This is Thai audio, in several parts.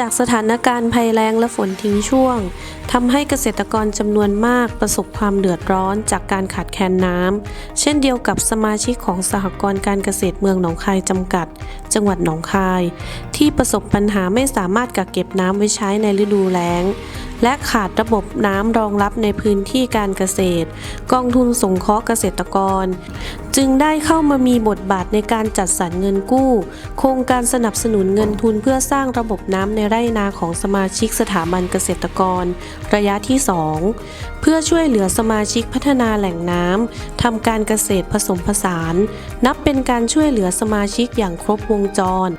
จากสถานการณ์ภัยแล้งและฝนทิ้งช่วงทำให้เกษตรกรจำนวนมากประสบความเดือดร้อนจากการขาดแคลนน้ำ เช่นเดียวกับสมาชิกของสหกรณ์การเกษตรเมืองหนองคายจำกัด จังหวัดหนองคาย ที่ประสบปัญหาไม่สามารถกักเก็บน้ำไว้ใช้ในฤดูแล้ง และขาดระบบน้ำรองรับในพื้นที่การเกษตร กองทุนสงเคราะห์เกษตรกร จึงได้เข้ามามีบทบาทในการจัดสรรเงินกู้ โครงการสนับสนุนเงินทุนเพื่อสร้างระบบน้ำในไร่นาของสมาชิกสถาบันเกษตรกร ระยะที่ 2 เพื่อช่วยเหลือสมาชิกพัฒนาแหล่งน้ำทำการเกษตรผสมผสาน นับเป็นการช่วยเหลือสมาชิกอย่างครบวงจร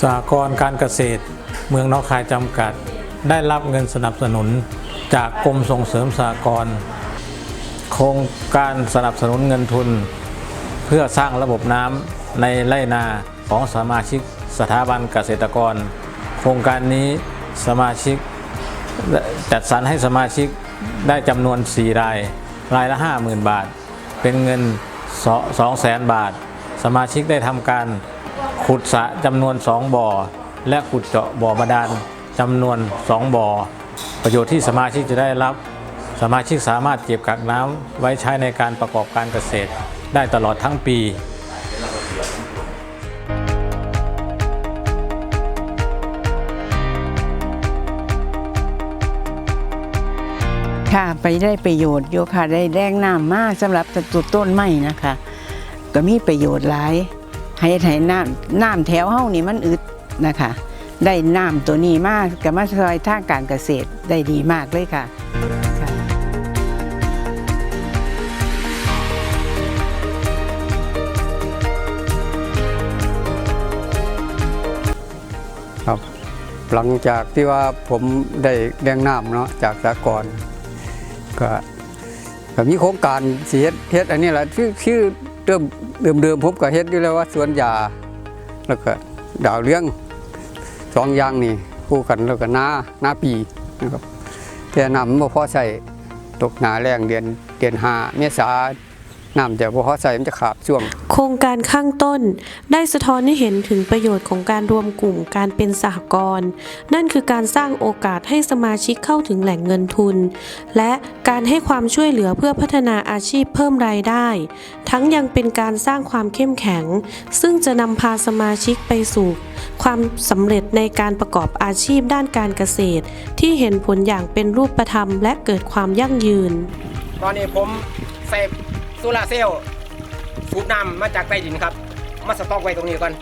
สหกรณ์การเกษตร เมืองนองคายจำกัด ได้รับเงินสนับสนุนจากกรมส่งเสริมสหกรณ์โครงการสนับสนุนเงินทุน เพื่อสร้างระบบน้ำในไร่นาของสมาชิกสถาบันเกษตรกร โครงการนี้สมาชิกจัดสรรให้สมาชิกได้จำนวน 4 ราย รายละ 50,000 บาท เป็นเงิน 200,000 บาท สมาชิกได้ทำการ ขุดสะจำนวน 2 บ่อ และขุดเจาะบ่อบาดาลจำนวน 2 บ่อ ประโยชน์ที่สมาชิกจะได้รับ สมาชิกสามารถเก็บกักน้ำไว้ใช้ในการประกอบการเกษตร ได้ตลอดทั้งปีค่ะไปได้ประโยชน์โยค่ะได้แรงน้ำมากสำหรับตุดต้นไม้นะคะ ก็มีประโยชน์หลาย ให้ให้น้ำน้ำแถวเฮานี่มันอึดนะคะ ได้น้ำตัวนี้มากกับมาช่วยทางการเกษตรได้ดีมากเลยค่ะครับหลังจากที่ว่าผมได้แรงน้ำเนาะจากสากลก็ก็มีโครงการเสีเฮ็ดเฮ็ดอันนี้แหละชื่อชื่อ เดิมเดิมเดิมผมก็เฮ็ดอยู่แล้วว่าสวนยาแล้วก็ดาวเลี้ยงสองอย่างนี่คู่กันแล้วก็นานาปีนะครับแต่นำมาพอใส่ตกหนาแรงเดือนเดือนหาเมษา น้ำจะบ่พอใส่มันจะขาดช่วง โครงการข้างต้น ได้สะท้อนให้เห็นถึงประโยชน์ของการรวมกลุ่มการเป็นสหกรณ์นั่นคือการสร้างโอกาสให้สมาชิกเข้าถึงแหล่งเงินทุน และการให้ความช่วยเหลือเพื่อพัฒนาอาชีพเพิ่มรายได้ ทั้งยังเป็นการสร้างความเข้มแข็ง ซึ่งจะนำพาสมาชิกไปสู่ความสำเร็จในการประกอบอาชีพด้านการเกษตร ที่เห็นผลอย่างเป็นรูปธรรมและเกิดความยั่งยืน ตอนนี้ผมใส่ โซลาร์เซลล์สูบน้ำมาจากใต้ดินครับ มาสต็อกไว้ตรงนี้ก่อน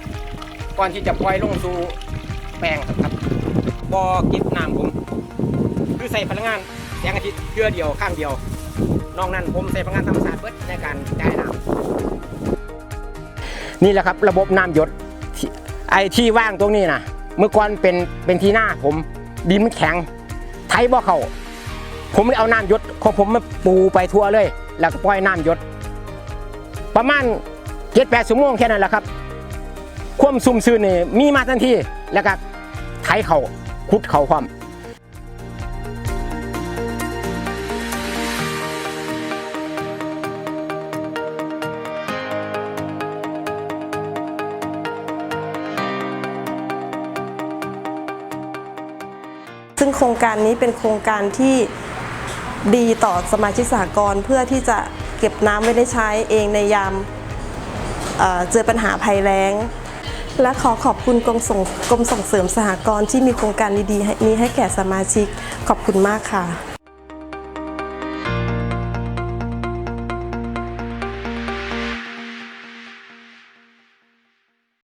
ก่อนที่จะปล่อยลงสู่แปลงครับบ่อเก็บน้ำผม คือใส่พลังงานแสงอาทิตย์เพื่อเดียวข้างเดียวนอกนั้นผมใส่พลังงานธรรมชาติเบิดในการจ่ายน้ำนี่แหละครับระบบน้ำหยดที่ไอ้ที่ว่างตรงนี้นะเมื่อก่อนเป็นเป็นที่หน้าผมดินมันแข็งไถบ่เขาผมเลยเอาน้ำหยดของผมมาปูไปทั่วเลย แล้วก็ปล่อยน้ำหยด ประมาณเจ็ดแปดชั่วโมงแค่นั้นแหละครับ ความซุ่มซื่นนี่มีมาทันทีแล้วก็ไถเขาขุดเขาความซึ่งโครงการนี้เป็นโครงการที่ ดีต่อสมาชิกสหกรณ์เพื่อที่จะเก็บน้ำไว้ได้ใช้เองในยามเเจอปัญหาภัยแล้ง และขอขอบคุณกรมส่งกรมส่งเสริมสหกรณ์ที่มีโครงการดีๆนี้ให้แก่สมาชิกขอบคุณมากค่ะ